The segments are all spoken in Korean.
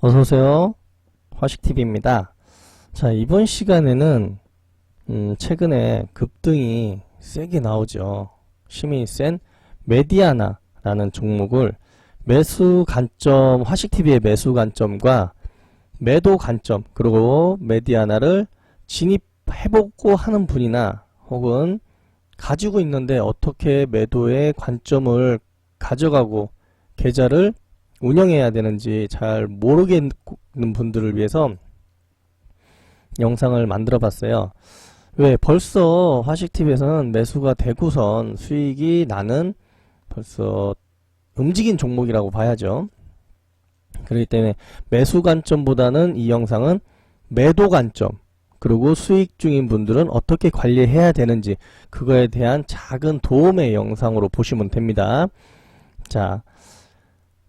어서오세요. 화식TV입니다. 자, 이번 시간에는, 음, 최근에 급등이 세게 나오죠. 힘이 센 메디아나라는 종목을 매수 관점, 화식TV의 매수 관점과 매도 관점, 그리고 메디아나를 진입해보고 하는 분이나 혹은 가지고 있는데 어떻게 매도의 관점을 가져가고 계좌를 운영해야 되는지 잘 모르겠는 분들을 위해서 영상을 만들어 봤어요. 왜 벌써 화식TV에서는 매수가 되고선 수익이 나는 벌써 움직인 종목이라고 봐야죠. 그렇기 때문에 매수 관점보다는 이 영상은 매도 관점 그리고 수익 중인 분들은 어떻게 관리해야 되는지 그거에 대한 작은 도움의 영상으로 보시면 됩니다. 자,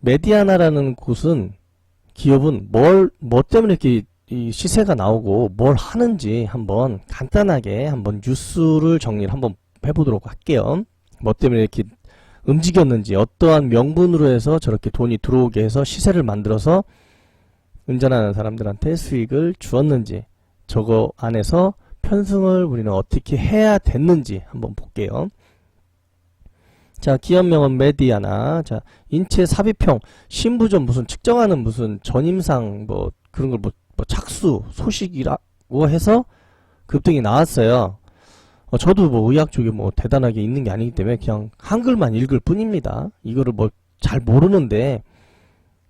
메디아나라는 곳은 기업은 뭘, 뭐 때문에 이렇게 이 시세가 나오고 뭘 하는지 한번 간단하게 한번 뉴스를 정리를 한번 해보도록 할게요. 뭐 때문에 이렇게 움직였는지 어떠한 명분으로 해서 저렇게 돈이 들어오게 해서 시세를 만들어서 운전하는 사람들한테 수익을 주었는지 저거 안에서 편승을 우리는 어떻게 해야 됐는지 한번 볼게요. 자, 기업명은 메디아나. 자, 인체 삽입형, 신부전 무슨 측정하는 무슨 전임상 뭐 그런 걸 뭐, 뭐 착수, 소식이라고 해서 급등이 나왔어요. 어, 저도 뭐 의학 쪽에 뭐 대단하게 있는 게 아니기 때문에 그냥 한글만 읽을 뿐입니다. 이거를 뭐 잘 모르는데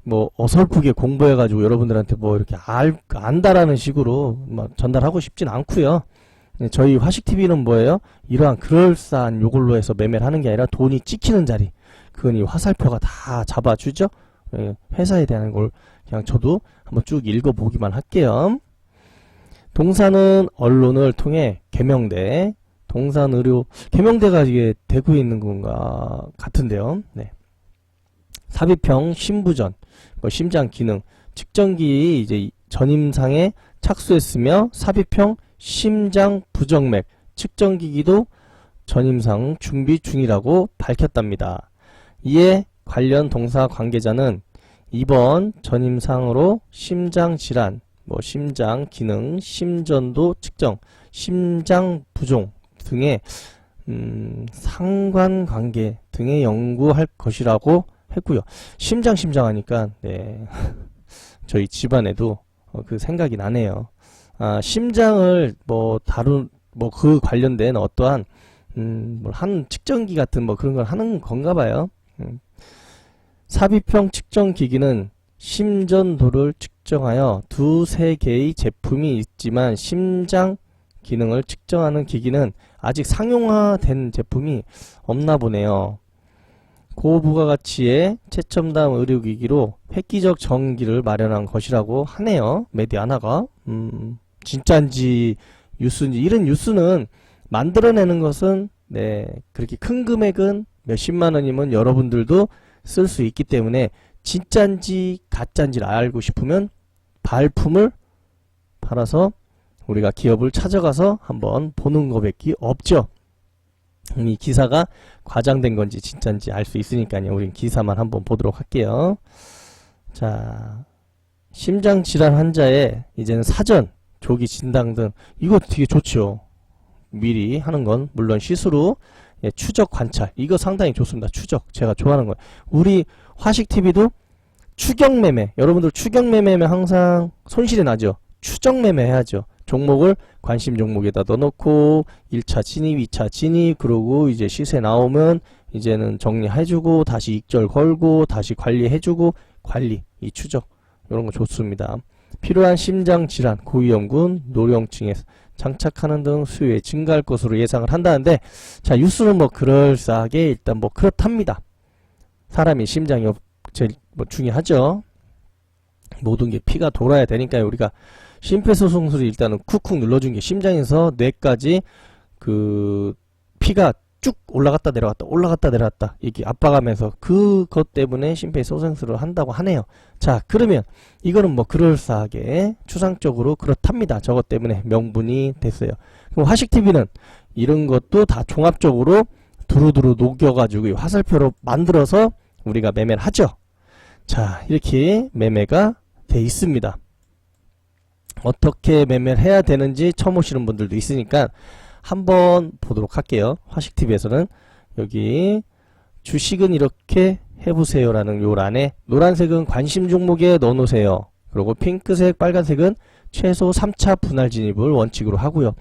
뭐 어설프게 공부해가지고 여러분들한테 뭐 이렇게 알, 안다라는 식으로 막 전달하고 싶진 않고요. 네, 저희 화식TV는 뭐예요? 이러한 그럴싸한 요걸로 해서 매매를 하는 게 아니라 돈이 찍히는 자리. 그건 이 화살표가 다 잡아주죠? 예, 회사에 대한 걸 그냥 저도 한번 쭉 읽어보기만 할게요. 동사는 언론을 통해 개명대, 동산 의료, 개명대가 이게 대구에 있는 건가 같은데요. 네. 삽입형 심부전, 뭐 심장 기능, 측정기 이제 전임상에 착수했으며 삽입형 심장 부정맥 측정기기도 전임상 준비 중이라고 밝혔답니다. 이에 관련 동사 관계자는 이번 전임상으로 심장 질환, 뭐 심장 기능, 심전도 측정, 심장 부종 등의 음, 상관관계 등에 연구할 것이라고 했고요. 심장 심장 하니까 네. 저희 집안에도 어, 그 생각이 나네요. 아, 심장을 뭐 다룬 뭐 그 관련된 어떠한 음, 뭐한 측정기 같은 뭐 그런 걸 하는 건가 봐요. 음. 삽입형 측정 기기는 심전도를 측정하여 두세 개의 제품이 있지만 심장 기능을 측정하는 기기는 아직 상용화된 제품이 없나 보네요. 고부가가치의 최첨단 의료기기로 획기적 전기를 마련한 것이라고 하네요. 메디아나가. 음, 진짠지 뉴스인지 이런 뉴스는 만들어내는 것은 네 그렇게 큰 금액은 몇십만 원이면 여러분들도 쓸 수 있기 때문에 진짠지 가짠지를 알고 싶으면 발품을 팔아서 우리가 기업을 찾아가서 한번 보는 것밖에 없죠. 이 기사가 과장된 건지 진짠지 알 수 있으니까요. 우린 기사만 한번 보도록 할게요. 자, 심장 질환 환자의 이제는 사전, 조기 진단 등 이거 되게 좋죠. 미리 하는 건 물론 시수로 예, 추적 관찰 이거 상당히 좋습니다. 추적 제가 좋아하는 거예요. 우리 화식 TV도 추격 매매 여러분들 추격 매매면 항상 손실이 나죠. 추적 매매 해야죠. 종목을 관심 종목에다 넣어놓고 1차 진입, 2차 진입 그러고 이제 시세 나오면 이제는 정리해주고 다시 익절 걸고 다시 관리해주고 관리 이 추적 이런 거 좋습니다. 필요한 심장 질환, 고위험군, 노령층에 장착하는 등 수요에 증가할 것으로 예상을 한다는데 자 뉴스는 뭐 그럴싸하게 일단 뭐 그렇답니다. 사람이 심장이 제일 뭐 중요하죠. 모든 게 피가 돌아야 되니까 우리가 심폐소생술이 일단은 쿡쿡 눌러준 게 심장에서 뇌까지 그 피가 쭉 올라갔다 내려갔다 올라갔다 내려갔다 이게 압박하면서 그것 때문에 심폐소생술을 한다고 하네요. 자 그러면 이거는 뭐 그럴싸하게 추상적으로 그렇답니다. 저것 때문에 명분이 됐어요. 그럼 화식TV는 이런 것도 다 종합적으로 두루두루 녹여가지고 화살표로 만들어서 우리가 매매를 하죠. 자 이렇게 매매가 돼 있습니다. 어떻게 매매를 해야 되는지 처음 오시는 분들도 있으니까 한번 보도록 할게요. 화식TV에서는 여기 주식은 이렇게 해보세요 라는 요 란에 노란색은 관심 종목에 넣어놓으세요. 그리고 핑크색, 빨간색은 최소 3차 분할 진입을 원칙으로 하고요.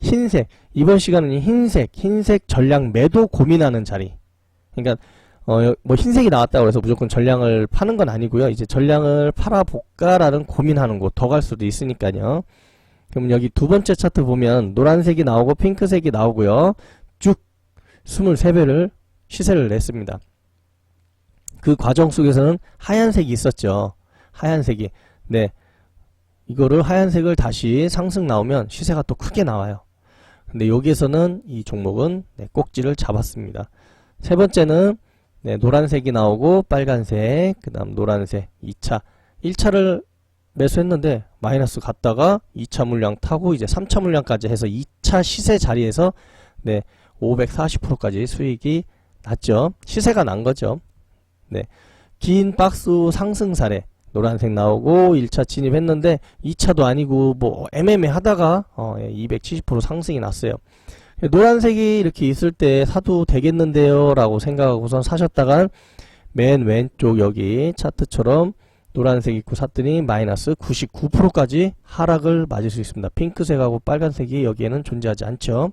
흰색, 이번 시간은 이 흰색, 흰색 전량 매도 고민하는 자리. 그러니까 어, 여- 뭐 흰색이 나왔다고 해서 무조건 전량을 파는 건 아니고요. 이제 전량을 팔아볼까라는 고민하는 곳 더 갈 수도 있으니까요. 그럼 여기 두 번째 차트 보면 노란색이 나오고 핑크색이 나오고요. 쭉 23배를 시세를 냈습니다. 그 과정 속에서는 하얀색이 있었죠. 하얀색이. 네. 이거를 하얀색을 다시 상승 나오면 시세가 또 크게 나와요. 근데 여기에서는 이 종목은 네, 꼭지를 잡았습니다. 세 번째는 네, 노란색이 나오고 빨간색, 그 다음 노란색 2차. 1차를 매수했는데 마이너스 갔다가 2차 물량 타고 이제 3차 물량까지 해서 2차 시세 자리에서 네, 540%까지 수익이 났죠. 시세가 난 거죠. 네. 긴 박스 상승 사례. 노란색 나오고 1차 진입했는데 2차도 아니고 뭐 애매매 하다가 어, 270% 상승이 났어요. 노란색이 이렇게 있을 때 사도 되겠는데요 라고 생각하고선 사셨다간 맨 왼쪽 여기 차트처럼 노란색 있고 샀더니 마이너스 99%까지 하락을 맞을 수 있습니다. 핑크색하고 빨간색이 여기에는 존재하지 않죠.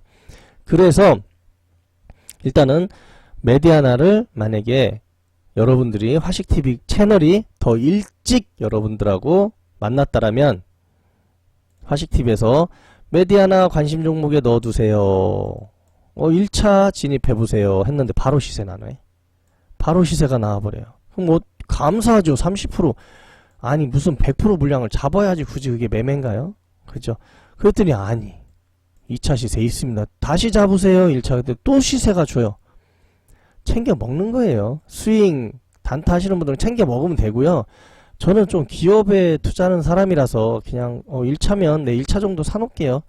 그래서 일단은 메디아나를 만약에 여러분들이 화식TV 채널이 더 일찍 여러분들하고 만났다라면 화식TV에서 메디아나 관심 종목에 넣어두세요. 어, 1차 진입해보세요. 했는데 바로 시세 나네. 바로 시세가 나와버려요. 그럼 뭐, 감사하죠. 30%. 아니, 무슨 100% 물량을 잡아야지 굳이 그게 매매인가요? 그죠? 그랬더니, 아니. 2차 시세 있습니다. 다시 잡으세요. 1차. 근데 또 시세가 줘요. 챙겨 먹는 거예요. 스윙, 단타 하시는 분들은 챙겨 먹으면 되고요. 저는 좀 기업에 투자하는 사람이라서 그냥 어 1차면 내 1차 정도 사놓을게요.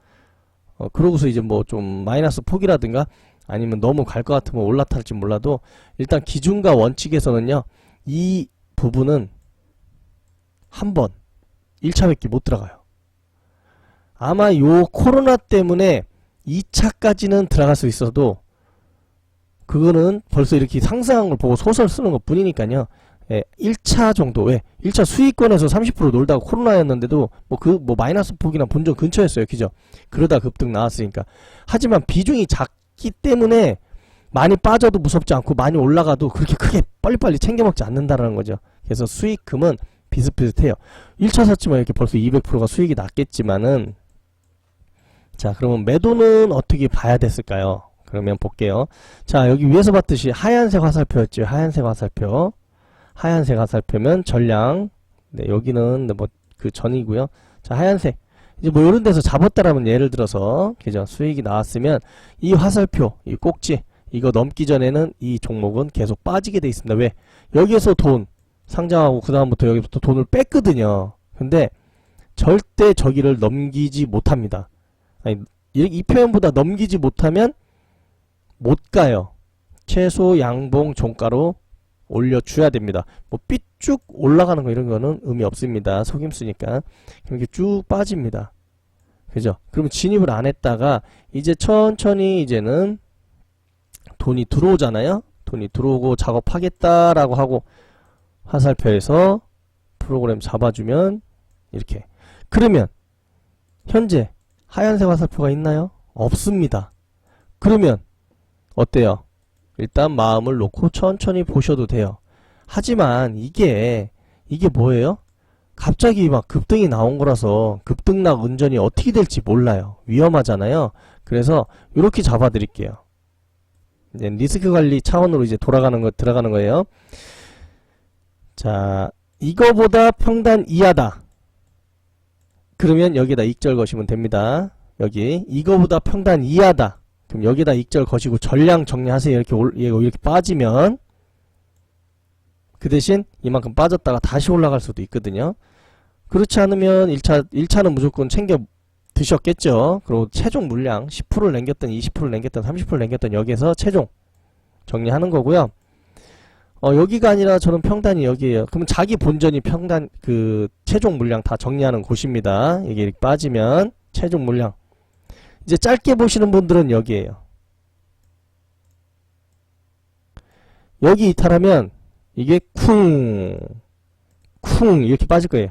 어 그러고서 이제 뭐 좀 마이너스 폭이라든가 아니면 너무 갈 것 같으면 올라탈지 몰라도 일단 기준과 원칙에서는요. 이 부분은 한 번 1차밖에 못 들어가요. 아마 요 코로나 때문에 2차까지는 들어갈 수 있어도 그거는 벌써 이렇게 상승한 걸 보고 소설 쓰는 것 뿐이니까요. 예, 1차 정도, 왜? 1차 수익권에서 30% 놀다가 코로나였는데도, 뭐 그, 뭐 마이너스 폭이나 본전 근처였어요. 그죠? 그러다 급등 나왔으니까. 하지만 비중이 작기 때문에 많이 빠져도 무섭지 않고 많이 올라가도 그렇게 크게 빨리빨리 챙겨 먹지 않는다라는 거죠. 그래서 수익금은 비슷비슷해요. 1차 샀지만 이렇게 벌써 200%가 수익이 났겠지만은, 자, 그러면 매도는 어떻게 봐야 됐을까요? 그러면 볼게요. 자, 여기 위에서 봤듯이 하얀색 화살표였죠. 하얀색 화살표. 하얀색 화살표면 전량. 네, 여기는 뭐 그 전이고요. 자, 하얀색. 이제 뭐 이런 데서 잡았다라면 예를 들어서 그죠? 수익이 나왔으면 이 화살표, 이 꼭지 이거 넘기 전에는 이 종목은 계속 빠지게 돼 있습니다. 왜? 여기에서 돈 상장하고 그 다음부터 여기부터 돈을 뺐거든요. 근데 절대 저기를 넘기지 못합니다. 아니, 이, 이 표현보다 넘기지 못하면 못 가요. 최소 양봉 종가로 올려줘야 됩니다. 뭐 삐쭉 올라가는 거 이런 거는 의미 없습니다. 속임수니까. 이렇게 쭉 빠집니다. 그죠? 그러면 진입을 안 했다가 이제 천천히 이제는 돈이 들어오잖아요. 돈이 들어오고 작업하겠다라고 하고 화살표에서 프로그램 잡아주면 이렇게. 그러면 현재 하얀색 화살표가 있나요? 없습니다. 그러면 어때요? 일단 마음을 놓고 천천히 보셔도 돼요. 하지만 이게 이게 뭐예요? 갑자기 막 급등이 나온 거라서 급등락 운전이 어떻게 될지 몰라요. 위험하잖아요. 그래서 이렇게 잡아 드릴게요. 이제 리스크 관리 차원으로 이제 돌아가는 거 들어가는 거예요. 자, 이거보다 평단 이하다. 그러면 여기다 익절 거시면 됩니다. 여기 이거보다 평단 이하다. 그럼 여기다 익절 거시고 전량 정리하세요. 이렇게 올, 예, 이렇게 빠지면 그 대신 이만큼 빠졌다가 다시 올라갈 수도 있거든요. 그렇지 않으면 1차 1차는 무조건 챙겨 드셨겠죠. 그리고 최종 물량 10%를 남겼던 20%를 남겼던 30%를 남겼던 여기에서 최종 정리하는 거고요. 어, 여기가 아니라 저는 평단이 여기에요. 그럼 자기 본전이 평단, 그, 최종 물량 다 정리하는 곳입니다. 이게 빠지면, 최종 물량. 이제 짧게 보시는 분들은 여기에요. 여기 이탈하면, 이게 쿵, 쿵, 이렇게 빠질 거예요.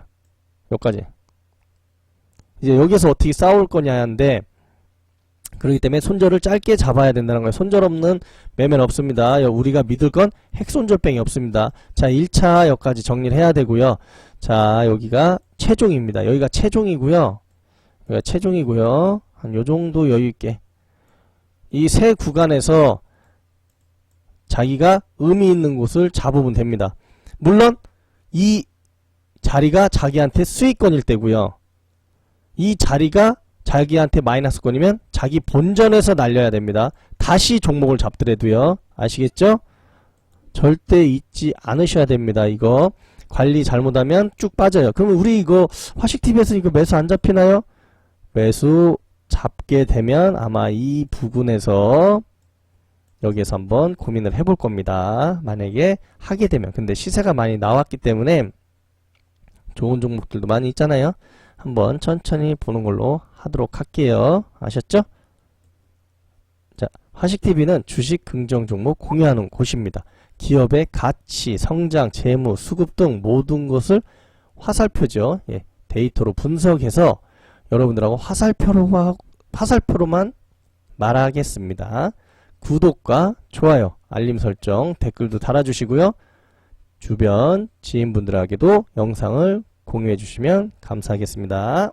여기까지. 이제 여기서 어떻게 싸울 거냐 하는데, 그렇기 때문에 손절을 짧게 잡아야 된다는 거예요. 손절 없는 매매는 없습니다. 여- 우리가 믿을 건 핵손절병이 없습니다. 자, 1차 여기까지 정리를 해야 되고요. 자, 여기가 최종입니다. 여기가 최종이고요. 여기가 최종이고요. 한 요 정도 여유 있게. 이 세 구간에서 자기가 의미 있는 곳을 잡으면 됩니다. 물론 이 자리가 자기한테 수익권일 때고요. 이 자리가 자기한테 마이너스권이면 자기 본전에서 날려야 됩니다. 다시 종목을 잡더라도요. 아시겠죠? 절대 잊지 않으셔야 됩니다. 이거 관리 잘못하면 쭉 빠져요. 그러면 우리 이거 화식TV에서 이거 매수 안 잡히나요? 매수 잡게 되면 아마 이 부분에서 여기에서 한번 고민을 해볼 겁니다. 만약에 하게 되면 근데 시세가 많이 나왔기 때문에 좋은 종목들도 많이 있잖아요. 한번 천천히 보는 걸로 하도록 할게요. 아셨죠? 자, 화식TV는 주식 긍정 종목 공유하는 곳입니다. 기업의 가치, 성장, 재무, 수급 등 모든 것을 화살표죠. 예, 데이터로 분석해서 여러분들하고 화살표로, 화살표로만 말하겠습니다. 구독과 좋아요, 알림 설정, 댓글도 달아주시고요. 주변 지인분들에게도 영상을 공유해 주시면 감사하겠습니다.